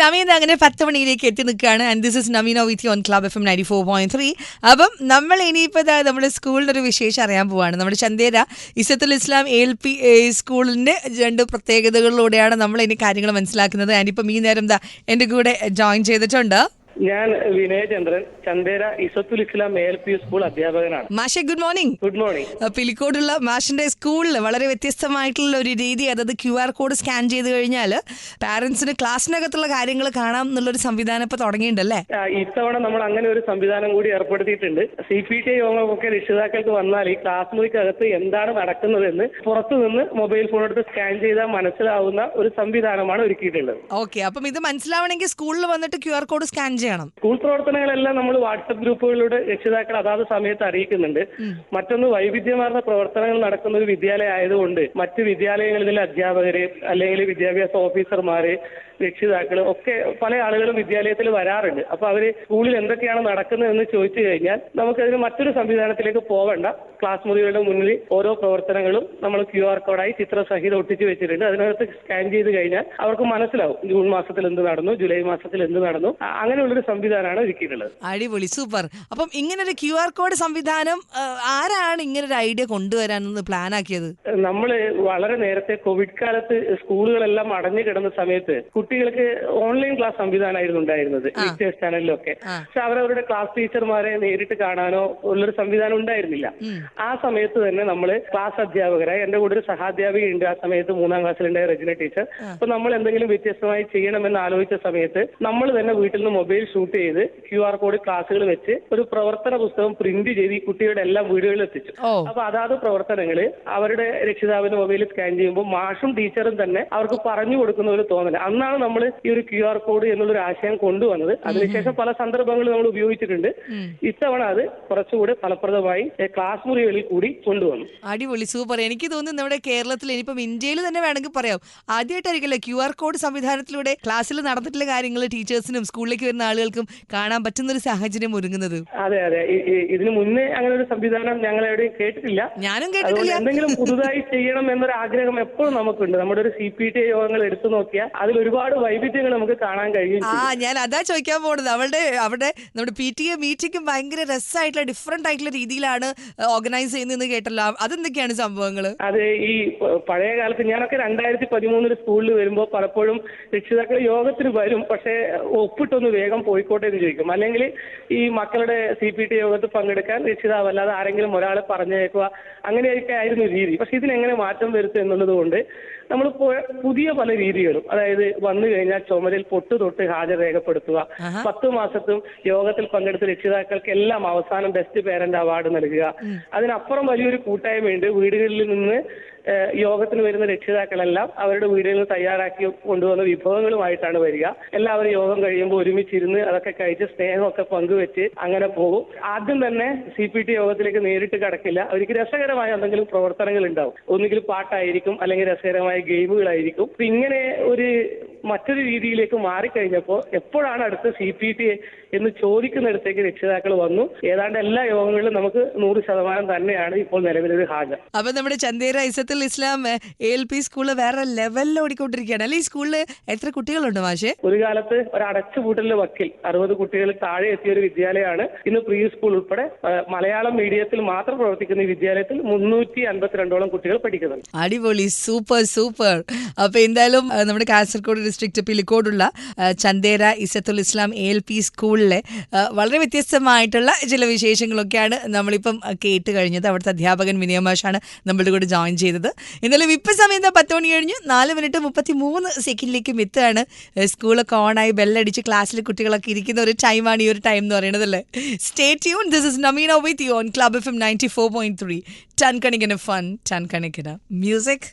സമയം അങ്ങനെ പത്ത് മണിയിലേക്ക് എത്തി നിൽക്കുകയാണ്. And this is നവീനോ with on club F M ninety four point three അപ്പം നമ്മൾ ഇനിയിപ്പോൾ നമ്മുടെ സ്കൂളിന്റെ ഒരു വിശേഷം അറിയാൻ പോവാണ്. നമ്മുടെ ചന്തേര ഇസത്തുൽ ഇസ്ലാം എൽ പി സ്കൂളിന്റെ രണ്ട് പ്രത്യേകതകളിലൂടെയാണ് നമ്മൾ ഇനി കാര്യങ്ങൾ മനസ്സിലാക്കുന്നത്. ആൻഡ് ഇപ്പം ഈ നേരം എന്താ എന്റെ കൂടെ ജോയിൻ ചെയ്തിട്ടുണ്ട്. ഞാൻ Vinayachandran Chandera Izzathul Islam L P school അധ്യാപകനാണ്. മാഷെ ഗുഡ് മോർണിംഗ് ഗുഡ് മോർണിംഗ് പിലിക്കോടുള്ള മാഷിന്റെ സ്കൂളിൽ വളരെ വ്യത്യസ്തമായിട്ടുള്ള ഒരു രീതി അതായത് ക്യു ആർ കോഡ് സ്കാൻ ചെയ്ത് കഴിഞ്ഞാൽ പാരന്റ്സിന് ക്ലാസ്സിനകത്തുള്ള കാര്യങ്ങൾ കാണാം എന്നുള്ളൊരു സംവിധാനം ഇപ്പൊ തുടങ്ങിയിട്ടുണ്ടല്ലേ ഇത്തവണ നമ്മൾ അങ്ങനെ ഒരു സംവിധാനം കൂടി ഏർപ്പെടുത്തിയിട്ടുണ്ട്. സി പി ടി യോഗമൊക്കെ രക്ഷിതാക്കൾക്ക് വന്നാൽ ഈ ക്ലാസ് മുറിക്കകത്ത് എന്താണ് നടക്കുന്നതെന്ന് പുറത്തു നിന്ന് മൊബൈൽ ഫോൺ എടുത്ത് സ്കാൻ ചെയ്താൽ മനസ്സിലാവുന്ന ഒരു സംവിധാനമാണ് ഒരുക്കിയിട്ടുള്ളത്. ഓക്കെ അപ്പം ഇത് മനസ്സിലാവണമെങ്കിൽ സ്കൂളിൽ വന്നിട്ട് ക്യു ആർ കോഡ് സ്കാൻ ചെയ്യണം. സ്കൂൾ പ്രവർത്തനങ്ങളെല്ലാം നമ്മൾ വാട്സപ്പ് ഗ്രൂപ്പുകളിലൂടെ രക്ഷിതാക്കൾ അതാത് സമയത്ത് അറിയിക്കുന്നുണ്ട്. മറ്റൊന്ന് വൈവിധ്യമാർന്ന പ്രവർത്തനങ്ങൾ നടക്കുന്ന ഒരു വിദ്യാലയം ആയതുകൊണ്ട് മറ്റ് വിദ്യാലയങ്ങളിലെ അധ്യാപകര് അല്ലെങ്കിൽ വിദ്യാഭ്യാസ ഓഫീസർമാര് രക്ഷിതാക്കൾ ഒക്കെ പല ആളുകളും വിദ്യാലയത്തിൽ വരാറുണ്ട്. അപ്പൊ അവർ സ്കൂളിൽ എന്തൊക്കെയാണ് നടക്കുന്നത് എന്ന് ചോദിച്ചു കഴിഞ്ഞാൽ നമുക്കതിന് മറ്റൊരു സംവിധാനത്തിലേക്ക് പോകണ്ട ക്ലാസ് മുറികളുടെ മുന്നിൽ ഓരോ പ്രവർത്തനങ്ങളും നമ്മൾ ക്യു ആർ കോഡായി ചിത്രസഹിതം ഒട്ടിച്ചു വെച്ചിട്ടുണ്ട്. അതിനകത്ത് സ്കാൻ ചെയ്ത് കഴിഞ്ഞാൽ അവർക്ക് മനസ്സിലാവും ജൂൺ മാസത്തിൽ എന്ത് നടന്നു ജൂലൈ മാസത്തിൽ എന്ത് നടന്നു. അ- അങ്ങനെയുള്ളൊരു സംവിധാനമാണ് ഒരുക്കിയിട്ടുള്ളത്. അടിപൊളി സൂപ്പർ. അപ്പം ഇങ്ങനൊരു ക്യു ആർ കോഡ് സംവിധാനം ആരാണ് ഇങ്ങനെ ഒരു ഐഡിയ കൊണ്ടുവരാൻ പ്ലാൻ ആക്കിയത്? നമ്മൾ വളരെ നേരത്തെ കോവിഡ് കാലത്ത് സ്കൂളുകളെല്ലാം അടഞ്ഞു കിടന്ന സമയത്ത് കുട്ടികൾക്ക് ഓൺലൈൻ ക്ലാസ് സംവിധാനമായിരുന്നു ഉണ്ടായിരുന്നത് ടീച്ചേഴ്സ് ചാനലിലൊക്കെ പക്ഷെ അവരവരുടെ ക്ലാസ് ടീച്ചർമാരെ നേരിട്ട് കാണാനോ ഉള്ളൊരു സംവിധാനം ഉണ്ടായിരുന്നില്ല. ആ സമയത്ത് തന്നെ നമ്മൾ ക്ലാസ് അധ്യാപകരായി എന്റെ കൂടെ ഒരു സഹാധ്യാപിക ഉണ്ട് ആ സമയത്ത് മൂന്നാം ക്ലാസ്സിലുണ്ടായ റെജിന ടീച്ചർ അപ്പൊ നമ്മൾ എന്തെങ്കിലും വ്യത്യസ്തമായി ചെയ്യണമെന്ന് ആലോചിച്ച സമയത്ത് നമ്മൾ തന്നെ വീട്ടിൽ നിന്ന് മൊബൈൽ ഷൂട്ട് ചെയ്ത് ക്യു ആർ കോഡ് ക്ലാസ്സുകൾ വെച്ച് ഒരു പ്രവർത്തന പുസ്തകം പ്രിന്റ് ചെയ്ത് ഈ കുട്ടികളുടെ എല്ലാം വീടുകളിൽ എത്തിച്ചു. അപ്പൊ അതാത് പ്രവർത്തനങ്ങൾ അവരുടെ രക്ഷിതാവിന്റെ മൊബൈലിൽ സ്കാൻ ചെയ്യുമ്പോൾ മാഷും ടീച്ചറും തന്നെ അവർക്ക് പറഞ്ഞു കൊടുക്കുന്ന ഒരു തോന്നൽ അന്നാണ് നമ്മൾ ഈ ഒരു ക്യു ആർ കോഡ് എന്നുള്ള ഒരു ആശയം കൊണ്ടുവന്നത്. അതിനുശേഷം പല സന്ദർഭങ്ങൾ നമ്മൾ ഉപയോഗിച്ചിട്ടുണ്ട്. ഇത്തവണ അത് കുറച്ചുകൂടി ഫലപ്രദമായി ക്ലാസ് മുറികളിൽ കൂടി കൊണ്ടുവന്നു. അടിപൊളി സൂപ്പർ എനിക്ക് തോന്നുന്നു നമ്മുടെ കേരളത്തിൽ ഇനിയിപ്പം ഇന്ത്യയിൽ തന്നെ വേണമെങ്കിൽ പറയാം. ആദ്യമായിട്ടായിരിക്കല്ലേ ക്യു ആർ കോഡ് സംവിധാനത്തിലൂടെ ക്ലാസ്സിൽ നടന്നിട്ടുള്ള കാര്യങ്ങൾ ടീച്ചേഴ്സിനും സ്കൂളിലേക്ക് വരുന്ന ആളുകൾക്കും കാണാൻ പറ്റുന്ന ഒരു സാഹചര്യം ഒരുങ്ങുന്നത്. അതെ അതെ. ഇതിനു മുന്നേ അങ്ങനെ ഒരു സംവിധാനം ഞങ്ങൾ എവിടെയും കേട്ടിട്ടില്ല. ഞാനും കേട്ടിട്ടില്ല. എന്തെങ്കിലും പുതുതായി ചെയ്യണം എന്നൊരു ആഗ്രഹം എപ്പോഴും നമുക്കുണ്ട്. നമ്മുടെ ഒരു സി പി ടി യോഗങ്ങൾ എടുത്തു നോക്കിയാൽ അതിൽ ഒരുപാട് വൈവിധ്യങ്ങൾ നമുക്ക് കാണാൻ കഴിയും ആ ഞാൻ അതാ ചോദിക്കാൻ പോണത്. അവളുടെ അവിടെ നമ്മുടെ പി ടി എ മീറ്റിംഗ് ഭയങ്കര രസമായിട്ടുള്ള ഡിഫറെന്റ് ആയിട്ടുള്ള രീതിയിലാണ് ഓർഗനൈസ് ചെയ്യുന്നതെന്ന് കേട്ടല്ലോ. അതെന്തൊക്കെയാണ് സംഭവങ്ങൾ അതെ ഈ പഴയ കാലത്ത് ഞാനൊക്കെ രണ്ടായിരത്തി പതിമൂന്നിൽ സ്കൂളിൽ വരുമ്പോൾ പലപ്പോഴും രക്ഷിതാക്കൾ യോഗത്തിന് വരും. പക്ഷേ ഒപ്പിട്ടൊന്ന് വേഗം പോയിക്കോട്ടെ എന്ന് ചോദിക്കും. അല്ലെങ്കിൽ ഈ മക്കളുടെ സി പി ടി യോഗത്തിൽ പങ്കെടുക്കാൻ രക്ഷിതാവ് അല്ലാതെ ആരെങ്കിലും ഒരാൾ പറഞ്ഞേക്കുക അങ്ങനെയൊക്കെ ആയിരുന്നു രീതി. പക്ഷെ ഇതിനെങ്ങനെ മാറ്റം വരുത്തും എന്നുള്ളത് കൊണ്ട് നമ്മൾ പുതിയ പല രീതികളും അതായത് വന്നു കഴിഞ്ഞാൽ ചുമരിൽ പൊട്ട് തൊട്ട് ഹാജർ രേഖപ്പെടുത്തുക പത്ത് മാസത്തും യോഗത്തിൽ പങ്കെടുത്ത രക്ഷിതാക്കൾക്ക് എല്ലാം അവസാനം ബെസ്റ്റ് പേരന്റ് അവാർഡ് നൽകുക. അതിനപ്പുറം വലിയൊരു കൂട്ടായ്മയുണ്ട്. വീടുകളിൽ നിന്ന് യോഗത്തിന് വരുന്ന രക്ഷിതാക്കളെല്ലാം അവരുടെ വീടുകളിൽ തയ്യാറാക്കി കൊണ്ടുവന്ന വിഭവങ്ങളുമായിട്ടാണ് വരിക. എല്ലാവരും യോഗം കഴിയുമ്പോൾ ഒരുമിച്ചിരുന്ന് അതൊക്കെ കഴിച്ച് സ്നേഹമൊക്കെ പങ്കുവെച്ച് അങ്ങനെ പോകും. ആദ്യം തന്നെ സി പി ടി യോഗത്തിലേക്ക് നേരിട്ട് കടക്കില്ല. അവർക്ക് രസകരമായ എന്തെങ്കിലും പ്രവർത്തനങ്ങൾ ഉണ്ടാവും. ഒന്നുകിൽ പാട്ടായിരിക്കും അല്ലെങ്കിൽ രസകരമായ ഗെയിമുകളായിരിക്കും. ഇങ്ങനെ ഒരു മറ്റൊരു രീതിയിലേക്ക് മാറിക്കഴിഞ്ഞപ്പോൾ എപ്പോഴാണ് അടുത്ത സി പി ടി എന്ന് ചോദിക്കുന്നിടത്തേക്ക് രക്ഷിതാക്കൾ വന്നു. ഏതാണ്ട് എല്ലാ യോഗങ്ങളിലും നമുക്ക് നൂറ് ശതമാനം തന്നെയാണ് ഇപ്പോൾ നിലവിലൊരു ഹാജർ. അപ്പൊ നമ്മുടെ Chandera Izzathul Islam L P school വേറെ ലെവലിൽ ഓടിക്കൊണ്ടിരിക്കുകയാണ്. അല്ലെ? ഈ സ്കൂളിൽ എത്ര കുട്ടികളുണ്ട് മാഷെ? ഒരു കാലത്ത് ഒരു അടച്ചുപൂട്ടലിന്റെ വക്കിൽ അറുപത് കുട്ടികൾ താഴെ എത്തിയ ഒരു വിദ്യാലയമാണ് ഇന്ന് പ്രീ സ്കൂൾ ഉൾപ്പെടെ മലയാളം മീഡിയത്തിൽ മാത്രം പ്രവർത്തിക്കുന്ന ഈ വിദ്യാലയത്തിൽ മുന്നൂറ്റി അൻപത്തിരണ്ടോളം കുട്ടികൾ പഠിക്കുന്നുണ്ട്. അടിപൊളി. Super super. അപ്പൊ എന്തായാലും നമ്മുടെ Kasaragod district പിലിക്കോടുള്ള Chandera Izzathul Islam A L P സ്കൂളിലെ വളരെ വ്യത്യസ്തമായിട്ടുള്ള ചില വിശേഷങ്ങളൊക്കെയാണ് നമ്മളിപ്പം കേട്ട് കഴിഞ്ഞത്. അവിടുത്തെ അധ്യാപകൻ വിനയമാഷാണ് നമ്മളുടെ കൂടെ ജോയിൻ ചെയ്തത്. എന്നാലും ഇപ്പം സമയം പത്ത് മണി കഴിഞ്ഞു. നാല് മിനിറ്റ് മുപ്പത്തി മൂന്ന് സെക്കൻഡിലേക്കും ഏ, സ്കൂളൊക്കെ ഓണായി ബെല്ലടിച്ച് ക്ലാസ്സിൽ കുട്ടികളൊക്കെ ഇരിക്കുന്ന ഒരു ടൈമാണ് ഈ ഒരു ടൈം എന്ന് പറയുന്നത് അല്ലേ? Stay tune this is Nameena with you on club F M ninety four point three ton കണിക്കിന് ഫൺ ടൺ കണിക്കിന് മ്യൂസിക്